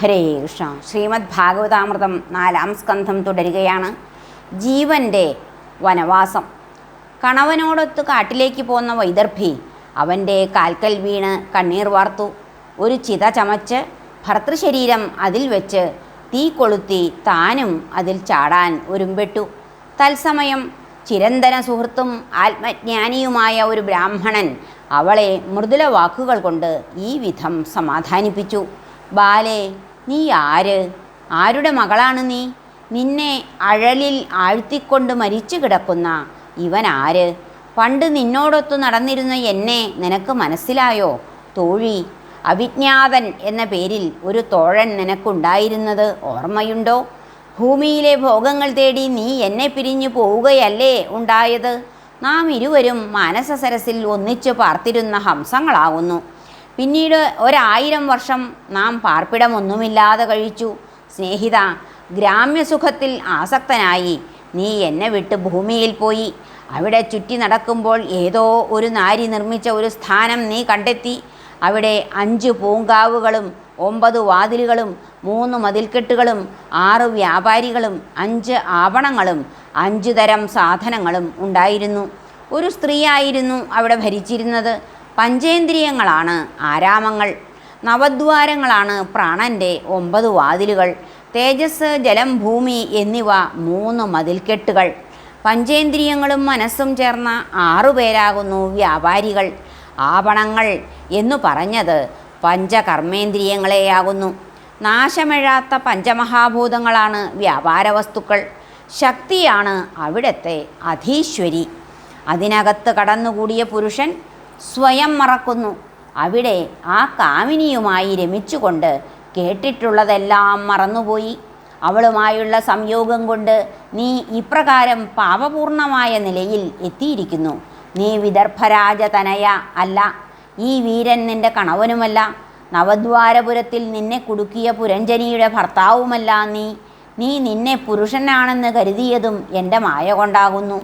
ഹരേ കൃഷ്ണ ശ്രീമദ് ഭാഗവതാമൃതം നാലാം സ്കന്ധം തുടരുകയാണ്. ജീവന്റെ വനവാസം. കണവനോടൊത്ത് കാട്ടിലേക്ക് പോന്ന വൈദർഭി അവന്റെ കാൽക്കൽ വീണ് കണ്ണീർ വാർത്തു. ഒരു ചിത ചമച്ച് ഭർത്തൃശരീരം അതിൽ വെച്ച് തീ കൊളുത്തി താനും അതിൽ ചാടാൻ ഒരുമ്പെട്ടു. തത്സമയം ചിരന്തന സുഹൃത്തും ആത്മജ്ഞാനിയുമായ ഒരു ബ്രാഹ്മണൻ അവളെ മൃദുല വാക്കുകൾ കൊണ്ട് ഈ വിധം സമാധാനിപ്പിച്ചു. ബാലേ നീ ആര്? ആരുടെ മകളാണ് നീ? നിന്നെ അഴലിൽ ആഴ്ത്തിക്കൊണ്ട് മരിച്ചു കിടക്കുന്ന ഇവൻ ആര്? പണ്ട് നിന്നോടൊത്തു നടന്നിരുന്ന എന്നെ നിനക്ക് മനസ്സിലായോ? തോഴി അവിജ്ഞാതൻ എന്ന പേരിൽ ഒരു തോഴൻ നിനക്കുണ്ടായിരുന്നത് ഓർമ്മയുണ്ടോ? ഭൂമിയിലെ ഭോഗങ്ങൾ തേടി നീ എന്നെ പിരിഞ്ഞു പോവുകയല്ലേ ഉണ്ടായത്? നാം ഇരുവരും മാനസ സരസിൽ ഒന്നിച്ചു പാർത്തിരുന്ന ഹംസങ്ങളാകുന്നു പിന്നീട് ഒരായിരം വർഷം നാം പാർപ്പിടമൊന്നുമില്ലാതെ കഴിച്ചു. സ്നേഹിത ഗ്രാമ്യസുഖത്തിൽ ആസക്തനായി. നീ എന്നെ വിട്ട് ഭൂമിയിൽ പോയി. അവിടെ ചുറ്റി നടക്കുമ്പോൾ ഏതോ ഒരു നാരി നിർമ്മിച്ച ഒരു സ്ഥാനം നീ കണ്ടെത്തി. അവിടെ അഞ്ച് പൂങ്കാവുകളും ഒമ്പത് വാതിലുകളും മൂന്ന് മതിൽക്കെട്ടുകളും ആറ് വ്യാപാരികളും അഞ്ച് ആവണങ്ങളും അഞ്ച് തരം സാധനങ്ങളും ഉണ്ടായിരുന്നു. ഒരു സ്ത്രീയായിരുന്നു അവിടെ ഭരിച്ചിരുന്നത്. പഞ്ചേന്ദ്രിയങ്ങളാണ് ആരാമങ്ങൾ. നവദ്വാരങ്ങളാണ് പ്രാണന്റെ ഒമ്പത് വാതിലുകൾ. തേജസ് ജലം ഭൂമി എന്നിവ മൂന്ന് മതിൽക്കെട്ടുകൾ. പഞ്ചേന്ദ്രിയങ്ങളും മനസ്സും ചേർന്ന ആറുപേരാകുന്നു വ്യാപാരികൾ. ആപണങ്ങൾ എന്നു പറഞ്ഞത് പഞ്ചകർമ്മേന്ദ്രിയങ്ങളെയാകുന്നു. നാശമെഴാത്ത പഞ്ചമഹാഭൂതങ്ങളാണ് വ്യാപാര വസ്തുക്കൾ ശക്തിയാണ് അവിടത്തെ അധീശ്വരി. അതിനകത്ത് കടന്നുകൂടിയ പുരുഷൻ സ്വയം മറക്കുന്നു. അവിടെ ആ കാമിനിയുമായി രമിച്ചുകൊണ്ട് കേട്ടിട്ടുള്ളതെല്ലാം മറന്നുപോയി. അവളുമായുള്ള സംയോഗം കൊണ്ട് നീ ഇപ്രകാരം പാപപൂർണമായ നിലയിൽ എത്തിയിരിക്കുന്നു. നീ വിദർഭരാജതനയ അല്ല. ഈ വീരൻ നിന്റെ കണവനുമല്ല. നവദ്വാരപുരത്തിൽ നിന്നെ കുടുക്കിയ പുരഞ്ജനിയുടെ ഭർത്താവുമല്ല നീ. നീ നിന്നെ പുരുഷനാണെന്ന് കരുതിയതും എന്റെ മായ കൊണ്ടാകുന്നു.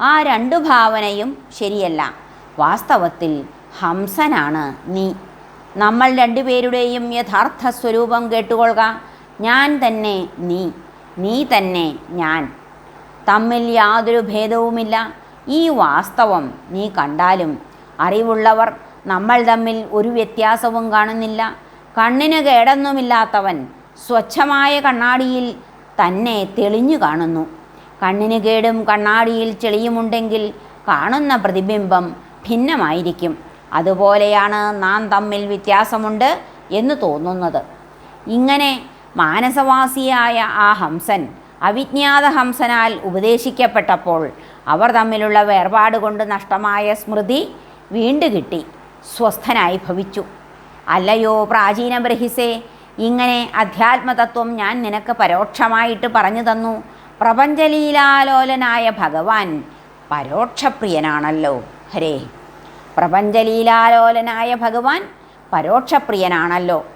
ആ രണ്ടു ഭാവനയും ശരിയല്ല. വാസ്തവത്തിൽ ഹംസനാണ് നീ. നമ്മൾ രണ്ടുപേരുടെയും യഥാർത്ഥ സ്വരൂപം കേട്ടുകൊള്ളുക. ഞാൻ തന്നെ നീ നീ തന്നെ ഞാൻ. തമ്മിൽ യാതൊരു ഭേദവുമില്ല. ഈ വാസ്തവം നീ കണ്ടാലും അറിവുള്ളവർ നമ്മൾ തമ്മിൽ ഒരു വ്യത്യാസവും കാണുന്നില്ല. കണ്ണിന് കേടൊന്നുമില്ലാത്തവൻ സ്വച്ഛമായ കണ്ണാടിയിൽ തന്നെ തെളിഞ്ഞു കാണുന്നു. കണ്ണിന് കേടും കണ്ണാടിയിൽ ചെളിയുമുണ്ടെങ്കിൽ കാണുന്ന പ്രതിബിംബം ഭിന്നമായിരിക്കും. അതുപോലെയാണ് നാം തമ്മിൽ വ്യത്യാസമുണ്ട് എന്ന് തോന്നുന്നത്. ഇങ്ങനെ മാനസവാസിയായ ആ ഹംസൻ അവിജ്ഞാത ഹംസനാൽ ഉപദേശിക്കപ്പെട്ടപ്പോൾ അവർ തമ്മിലുള്ള വേർപാട് കൊണ്ട് നഷ്ടമായ സ്മൃതി വീണ്ടു കിട്ടി സ്വസ്ഥനായി ഭവിച്ചു. അല്ലയോ പ്രാചീന ബ്രഹിസേ ഇങ്ങനെ അധ്യാത്മതത്വം ഞാൻ നിനക്ക് പരോക്ഷമായിട്ട് പറഞ്ഞു തന്നു. പ്രപഞ്ചലീലാലോലനായ ഭഗവാൻ പരോക്ഷപ്രിയനാണല്ലോ. ഹരേ. പ്രപഞ്ചലീലാലോലനായ ഭഗവാൻ പരോക്ഷപ്രിയനാണല്ലോ.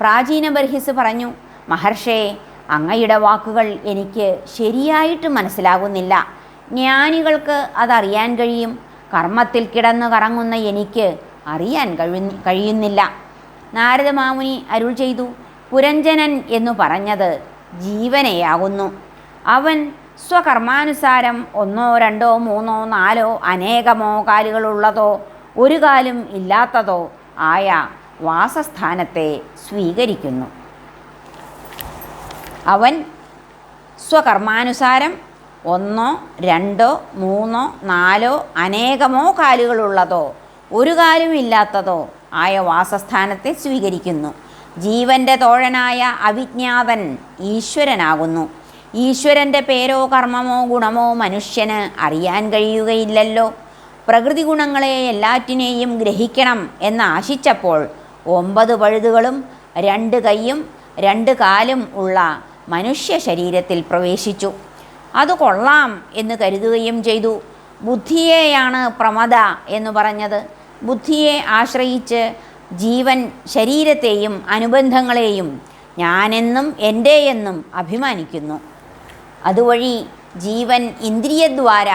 പ്രാചീന ബർഹിസ് പറഞ്ഞു മഹർഷേ അങ്ങയുടെ വാക്കുകൾ എനിക്ക് ശരിയായിട്ട് മനസ്സിലാകുന്നില്ല. ജ്ഞാനികൾക്ക് അതറിയാൻ കഴിയും. കർമ്മത്തിൽ കിടന്നു കറങ്ങുന്ന എനിക്ക് അറിയാൻ കഴി കഴിയുന്നില്ല. നാരദമാമുനി അരുൾ ചെയ്തു പുരഞ്ജനൻ എന്നു പറഞ്ഞത് ജീവനെയാകുന്നു. അവൻ സ്വകർമാനുസാരം ഒന്നോ രണ്ടോ മൂന്നോ നാലോ അനേകമോ കാലുകളുള്ളതോ ഒരു കാലും ഇല്ലാത്തതോ ആയ വാസസ്ഥാനത്തെ സ്വീകരിക്കുന്നു. അവൻ സ്വകർമാനുസാരം ഒന്നോ രണ്ടോ മൂന്നോ നാലോ അനേകമോ കാലുകളുള്ളതോ ഒരു കാലും ഇല്ലാത്തതോ ആയ വാസസ്ഥാനത്തെ സ്വീകരിക്കുന്നു. ജീവന്റെ തോഴനായ അവിജ്ഞാതൻ ഈശ്വരനാകുന്നു. ഈശ്വരന്റെ പേരോ കർമ്മമോ ഗുണമോ മനുഷ്യന് അറിയാൻ കഴിയുകയില്ലല്ലോ. പ്രകൃതി ഗുണങ്ങളെ എല്ലാറ്റിനെയും ഗ്രഹിക്കണം എന്ന് ആശിച്ചപ്പോൾ ഒമ്പത് പഴുതുകളും രണ്ട് കൈയും രണ്ട് കാലും ഉള്ള മനുഷ്യ ശരീരത്തിൽ പ്രവേശിച്ചു. അത് കൊള്ളാം എന്ന് കരുതുകയും ചെയ്തു. ബുദ്ധിയെയാണ് പ്രമദ എന്ന് പറഞ്ഞത്. ബുദ്ധിയെ ആശ്രയിച്ച് ജീവൻ ശരീരത്തെയും അനുബന്ധങ്ങളെയും ഞാനെന്നും എന്റെ എന്നും അഭിമാനിക്കുന്നു. അതുവഴി ജീവൻ ഇന്ദ്രിയദ്വാര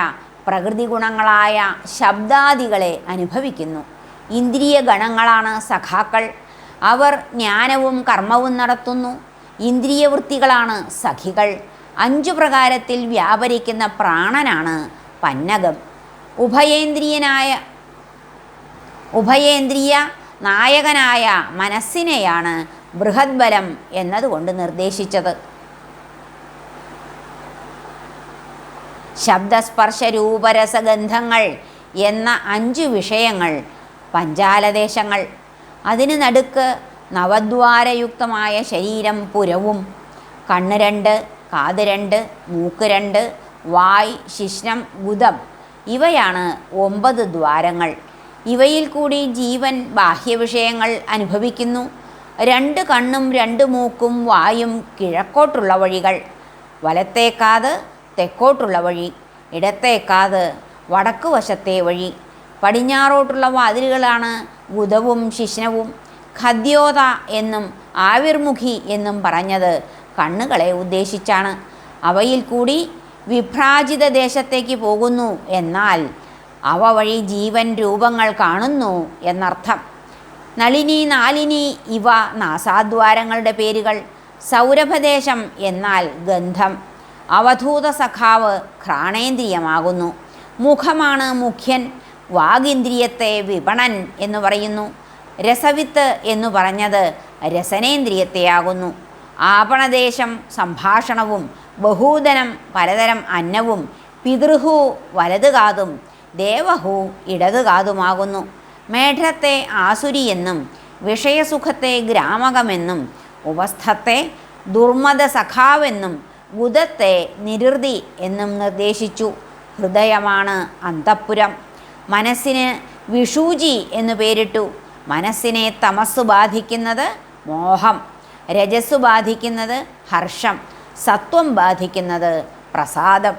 പ്രകൃതി ഗുണങ്ങളായ ശബ്ദാദികളെ അനുഭവിക്കുന്നു. ഇന്ദ്രിയ ഗണങ്ങളാണ് സഖാക്കൾ. അവർ ജ്ഞാനവും കർമ്മവും നടത്തുന്നു. ഇന്ദ്രിയ വൃത്തികളാണ് സഖികൾ. അഞ്ചു പ്രകാരത്തിൽ വ്യാപരിക്കുന്ന പ്രാണനാണ് പന്നകം. ഉഭയേന്ദ്രിയനായ ഉഭയേന്ദ്രിയ നായകനായ മനസ്സിനെയാണ് ബൃഹദ്ബലം എന്നതുകൊണ്ട് നിർദ്ദേശിച്ചത്. ശബ്ദസ്പർശ രൂപരസഗന്ധങ്ങൾ എന്ന അഞ്ചു വിഷയങ്ങൾ പഞ്ചാലദേശങ്ങൾ. അതിന് നടുക്ക് നവദ്വാരയുക്തമായ ശരീരം പുരവും. കണ്ണ് രണ്ട് കാത് രണ്ട് മൂക്ക് രണ്ട് വായ് ശിഷ്ണം ഗുദം ഇവയാണ് ഒമ്പത് ദ്വാരങ്ങൾ. ഇവയിൽ കൂടി ജീവൻ ബാഹ്യവിഷയങ്ങൾ അനുഭവിക്കുന്നു. രണ്ട് കണ്ണും രണ്ട് മൂക്കും വായും കിഴക്കോട്ടുള്ള വഴികൾ. വലത്തേക്കാത് തെക്കോട്ടുള്ള വഴി ഇടത്തേക്കാത് വടക്കു വശത്തെ വഴി. പടിഞ്ഞാറോട്ടുള്ള വാതിലുകളാണ് ബുധവും ശിശ്നവും. ഖദ്യോത എന്നും ആവിർമുഖി എന്നും പറഞ്ഞത് കണ്ണുകളെ ഉദ്ദേശിച്ചാണ്. അവയിൽ കൂടി വിഭ്രാജിത ദേശത്തേക്ക് പോകുന്നു എന്നാൽ അവ വഴി ജീവൻ രൂപങ്ങൾ കാണുന്നു എന്നർത്ഥം. നളിനി നാലിനി ഇവ നാസാദ്വാരങ്ങളുടെ പേരുകൾ. സൗരഭദേശം എന്നാൽ ഗന്ധം. അവധൂത സഖാവ് ഘ്രാണേന്ദ്രിയമാകുന്നു. മുഖമാണ് മുഖ്യൻ വാഗിന്ദ്രിയത്തെ വിപണൻ എന്ന് പറയുന്നു. രസവിത്ത് എന്നു പറഞ്ഞത് രസനേന്ദ്രിയത്തെയാകുന്നു. ആപണദേശം സംഭാഷണവും ബഹൂദനം പലതരം അന്നവും പിതൃഹു വലതുകാതും ദേവഹു ഇടതുകാതുമാകുന്നു മേഘത്തെ ആസുരിയെന്നും വിഷയസുഖത്തെ ഗ്രാമകമെന്നും ഉപസ്ഥത്തെ ദുർമദ സഖാവെന്നും ഗുദത്തെ നിരുതി എന്നും നിർദ്ദേശിച്ചു. ഹൃദയമാണ് അന്തഃപുരം. മനസ്സിന് വിഷൂജി എന്നു പേരിട്ടു. മനസ്സിനെ തമസ്സു ബാധിക്കുന്നത് മോഹം. രജസ്സു ബാധിക്കുന്നത് ഹർഷം. സത്വം ബാധിക്കുന്നത് പ്രസാദം.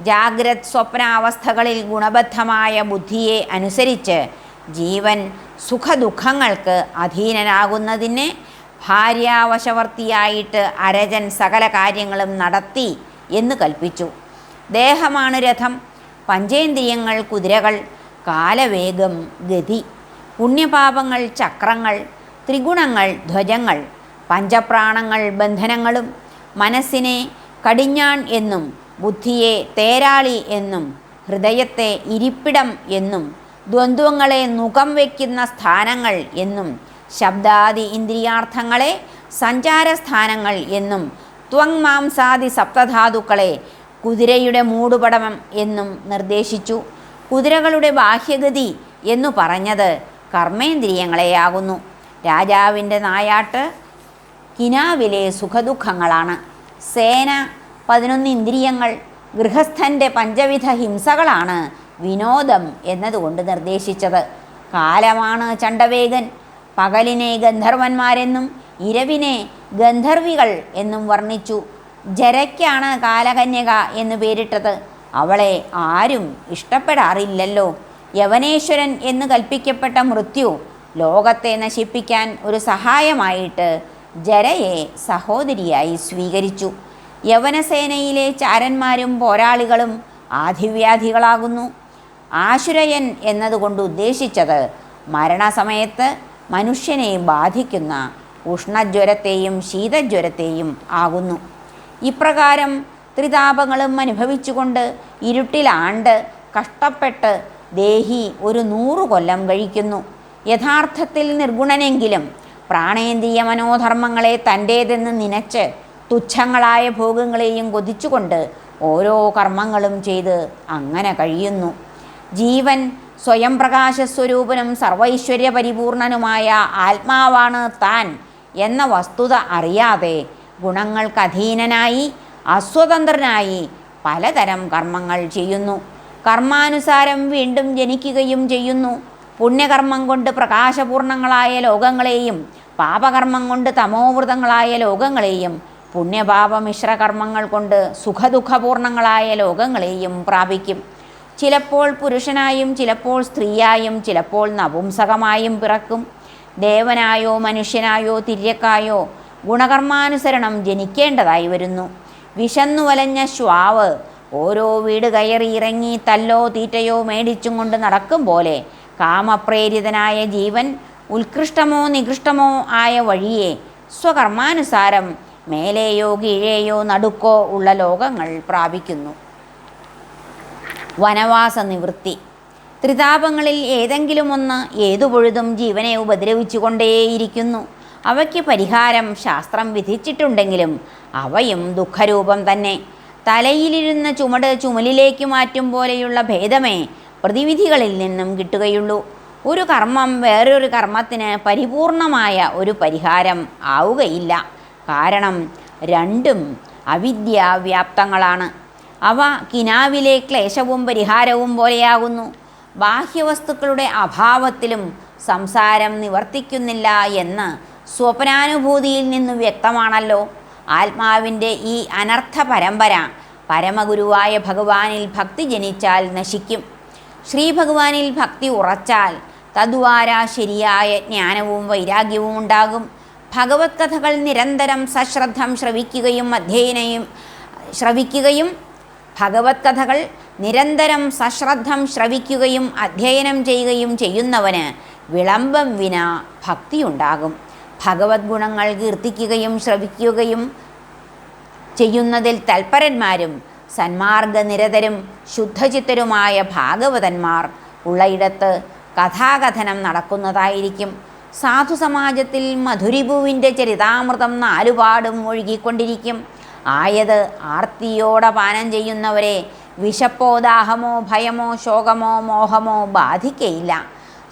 ജാഗ്രത് സ്വപ്നാവസ്ഥകളിൽ ഗുണബദ്ധമായ ബുദ്ധിയെ അനുസരിച്ച് ജീവൻ സുഖദുഃഖങ്ങൾക്ക് അധീനനാകുന്നതിന് ഭാര്യാവശവർത്തിയായിട്ട് അരജൻ സകല കാര്യങ്ങളും നടത്തി എന്ന് കൽപ്പിച്ചു. ദേഹമാണ് രഥം പഞ്ചേന്ദ്രിയങ്ങൾ കുതിരകൾ കാലവേഗം ഗതി പുണ്യപാപങ്ങൾ ചക്രങ്ങൾ ത്രിഗുണങ്ങൾ ധ്വജങ്ങൾ പഞ്ചപ്രാണങ്ങൾ ബന്ധനങ്ങളും മനസ്സിനെ കടിഞ്ഞാൺ എന്നും ബുദ്ധിയെ തേരാളി എന്നും ഹൃദയത്തെ ഇരിപ്പിടം എന്നും ദ്വന്ദ്വങ്ങളെ നുകം വയ്ക്കുന്ന സ്ഥാനങ്ങൾ എന്നും ശബ്ദാദി ഇന്ദ്രിയാർത്ഥങ്ങളെ സഞ്ചാരസ്ഥാനങ്ങൾ എന്നും ത്വങ് മാംസാദി സപ്തധാതുക്കളെ കുതിരയുടെ മൂടുപടമം എന്നും നിർദ്ദേശിച്ചു. കുതിരകളുടെ ബാഹ്യഗതി എന്നു പറഞ്ഞത് കർമ്മേന്ദ്രിയങ്ങളെയാകുന്നു. രാജാവിന്റെ നായാട്ട് കിനാവിലെ സുഖദുഃഖങ്ങളാണ്. സേന പതിനൊന്ന് ഇന്ദ്രിയങ്ങൾ ഗൃഹസ്ഥന്റെ പഞ്ചവിധ ഹിംസകളാണ് വിനോദം എന്നതുകൊണ്ട് നിർദ്ദേശിച്ചത്. കാലമാണ് ചണ്ടവേഗൻ പകലിനെ ഗന്ധർവന്മാരെന്നും ഇരവിനെ ഗന്ധർവികൾ എന്നും വർണിച്ചു. ജരയ്ക്കാണ് കാലകന്യക എന്ന് പേരിട്ടത്. അവളെ ആരും ഇഷ്ടപ്പെടാറില്ലല്ലോ. യവനേശ്വരൻ എന്ന് കൽപ്പിക്കപ്പെട്ട മൃത്യു ലോകത്തെ നശിപ്പിക്കാൻ ഒരു സഹായമായിട്ട് ജരയെ സഹോദരിയായി സ്വീകരിച്ചു. യവനസേനയിലെ ചാരന്മാരും പോരാളികളും ആധിവ്യാധികളാകുന്നു. ആശുരയൻ എന്നതുകൊണ്ട് ഉദ്ദേശിച്ചത് മരണസമയത്ത് മനുഷ്യനെ ബാധിക്കുന്ന ഉഷ്ണജ്വരത്തെയും ശീതജ്വരത്തെയും ആകുന്നു. ഇപ്രകാരം ത്രിതാപങ്ങളും അനുഭവിച്ചുകൊണ്ട് ഇരുട്ടിലാണ്ട് കഷ്ടപ്പെട്ട് ദേഹി ഒരു നൂറു കൊല്ലം കഴിക്കുന്നു. യഥാർത്ഥത്തിൽ നിർഗുണനെങ്കിലും പ്രാണേന്ദ്രിയ മനോധർമ്മങ്ങളെ തന്റേതെന്ന് നനച്ച് തുച്ഛങ്ങളായ ഭോഗങ്ങളെയും കൊതിച്ചുകൊണ്ട് ഓരോ കർമ്മങ്ങളും ചെയ്ത് അങ്ങനെ കഴിയുന്നു. ജീവൻ സ്വയം പ്രകാശസ്വരൂപനും സർവൈശ്വര്യ പരിപൂർണനുമായ ആത്മാവാണ് താൻ എന്ന വസ്തുത അറിയാതെ ഗുണങ്ങൾക്ക് അധീനനായി അസ്വതന്ത്രനായി പലതരം കർമ്മങ്ങൾ ചെയ്യുന്നു. കർമാനുസാരം വീണ്ടും ജനിക്കുകയും ചെയ്യുന്നു. പുണ്യകർമ്മം കൊണ്ട് പ്രകാശപൂർണങ്ങളായ ലോകങ്ങളെയും പാപകർമ്മം കൊണ്ട് തമോവൃതങ്ങളായ ലോകങ്ങളെയും പുണ്യപാപ മിശ്രകർമ്മങ്ങൾ കൊണ്ട് സുഖദുഃഖപൂർണങ്ങളായ ലോകങ്ങളെയും പ്രാപിക്കും. ചിലപ്പോൾ പുരുഷനായും ചിലപ്പോൾ സ്ത്രീയായും ചിലപ്പോൾ നപുംസകമായും പിറക്കും. ദേവനായോ മനുഷ്യനായോ തിര്യക്കായോ ഗുണകർമാനുസരണം ജനിക്കേണ്ടതായി വരുന്നു. വിശന്നു വലഞ്ഞ ശ്വാവ് ഓരോ വീട് കയറി ഇറങ്ങി തല്ലോ തീറ്റയോ മേടിച്ചും കൊണ്ട് നടക്കും പോലെ കാമപ്രേരിതനായ ജീവൻ ഉത്കൃഷ്ടമോ നികൃഷ്ടമോ ആയ വഴിയെ സ്വകർമാനുസാരം മേലെയോ കീഴേയോ നടുക്കോ ഉള്ള ലോകങ്ങൾ പ്രാപിക്കുന്നു. വനവാസ നിവൃത്തി. ത്രിതാപങ്ങളിൽ ഏതെങ്കിലും ഒന്ന് ഏതു പൊഴുതും ജീവനെ ഉപദ്രവിച്ചുകൊണ്ടേയിരിക്കുന്നു. അവയ്ക്ക് പരിഹാരം ശാസ്ത്രം വിധിച്ചിട്ടുണ്ടെങ്കിലും അവയും ദുഃഖരൂപം തന്നെ. തലയിലിരുന്ന ചുമട് ചുമലിലേക്ക് മാറ്റും പോലെയുള്ള ഭേദമേ പ്രതിവിധികളിൽ നിന്നും കിട്ടുകയുള്ളൂ. ഒരു കർമ്മം വേറൊരു കർമ്മത്തിന് പരിപൂർണമായ ഒരു പരിഹാരം ആവുകയില്ല. കാരണം രണ്ടും അവിദ്യാവ്യാപ്തങ്ങളാണ്. അവ കിനാവിലെ ക്ലേശവും പരിഹാരവും പോലെയാകുന്നു. ബാഹ്യവസ്തുക്കളുടെ അഭാവത്തിലും സംസാരം നിവർത്തിക്കുന്നില്ല എന്ന് സ്വപ്നാനുഭൂതിയിൽ നിന്ന് വ്യക്തമാണല്ലോ. ആത്മാവിന്റെ ഈ അനർത്ഥ പരമ്പര പരമഗുരുവായ ഭഗവാനിൽ ഭക്തി ജനിച്ചാൽ നശിക്കും. ശ്രീ ഭഗവാനിൽ ഭക്തി ഉറച്ചാൽ തദ്വാര ശരിയായ ജ്ഞാനവും വൈരാഗ്യവും ഉണ്ടാകും. ഭഗവത് കഥകൾ നിരന്തരം സശ്രദ്ധം ശ്രവിക്കുകയും അധ്യയനയും ശ്രവിക്കുകയും ഭഗവത് കഥകൾ നിരന്തരം സശ്രദ്ധം ശ്രവിക്കുകയും അധ്യയനം ചെയ്യുകയും ചെയ്യുന്നവന് വിളംബം വിന ഭക്തിയുണ്ടാകും. ഭഗവത് ഗുണങ്ങൾ കീർത്തിക്കുകയും ശ്രവിക്കുകയും ചെയ്യുന്നതിൽ തൽപരന്മാരും സന്മാർഗനിരതരും ശുദ്ധചിത്തരുമായ ഭാഗവതന്മാർ ഉള്ളയിടത്ത് കഥാകഥനം നടക്കുന്നതായിരിക്കും. സാധുസമാജത്തിൽ മധുരിപൂവിന്റെ ചരിതാമൃതം നാലുപാടും ഒഴുകിക്കൊണ്ടിരിക്കും. ആയത് ആർത്തിയോടെ പാനം ചെയ്യുന്നവരെ വിശപ്പോ ദാഹമോ ഭയമോ ശോകമോ മോഹമോ ബാധിക്കയില്ല.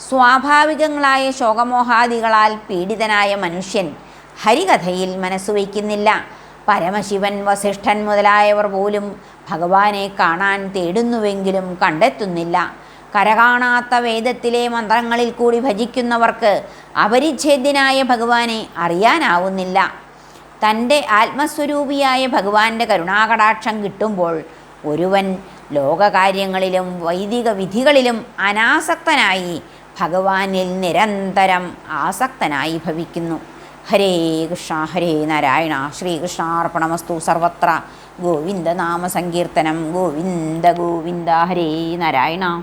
സ്വാഭാവികങ്ങളായ ശോകമോഹാദികളാൽ പീഡിതനായ മനുഷ്യൻ ഹരികഥയിൽ മനസ്സുവയ്ക്കുന്നില്ല പരമശിവൻ വസിഷ്ഠൻ മുതലായവർ പോലും ഭഗവാനെ കാണാൻ തേടുന്നുവെങ്കിലും കണ്ടെത്തുന്നില്ല. കരകാണാത്ത വേദത്തിലെ മന്ത്രങ്ങളിൽ കൂടി ഭജിക്കുന്നവർക്ക് അപരിച്ഛേദ്യനായ ഭഗവാനെ അറിയാനാവുന്നില്ല. തന്റെ ആത്മസ്വരൂപിയായ ഭഗവാന്റെ കരുണാകടാക്ഷം കിട്ടുമ്പോൾ ഒരുവൻ ലോകകാര്യങ്ങളിലും വൈദിക വിധികളിലും അനാസക്തനായി ഭഗവാനിൽ നിരന്തരം ആസക്തനായി ഭവിക്കുന്നു. ഹരേ കൃഷ്ണ ഹരേ നാരായണ ശ്രീകൃഷ്ണാർപ്പണമസ്തു സർവത്ര. ഗോവിന്ദ നാമ സങ്കീർത്തനം ഗോവിന്ദ ഗോവിന്ദ ഹരേ നാരായണ.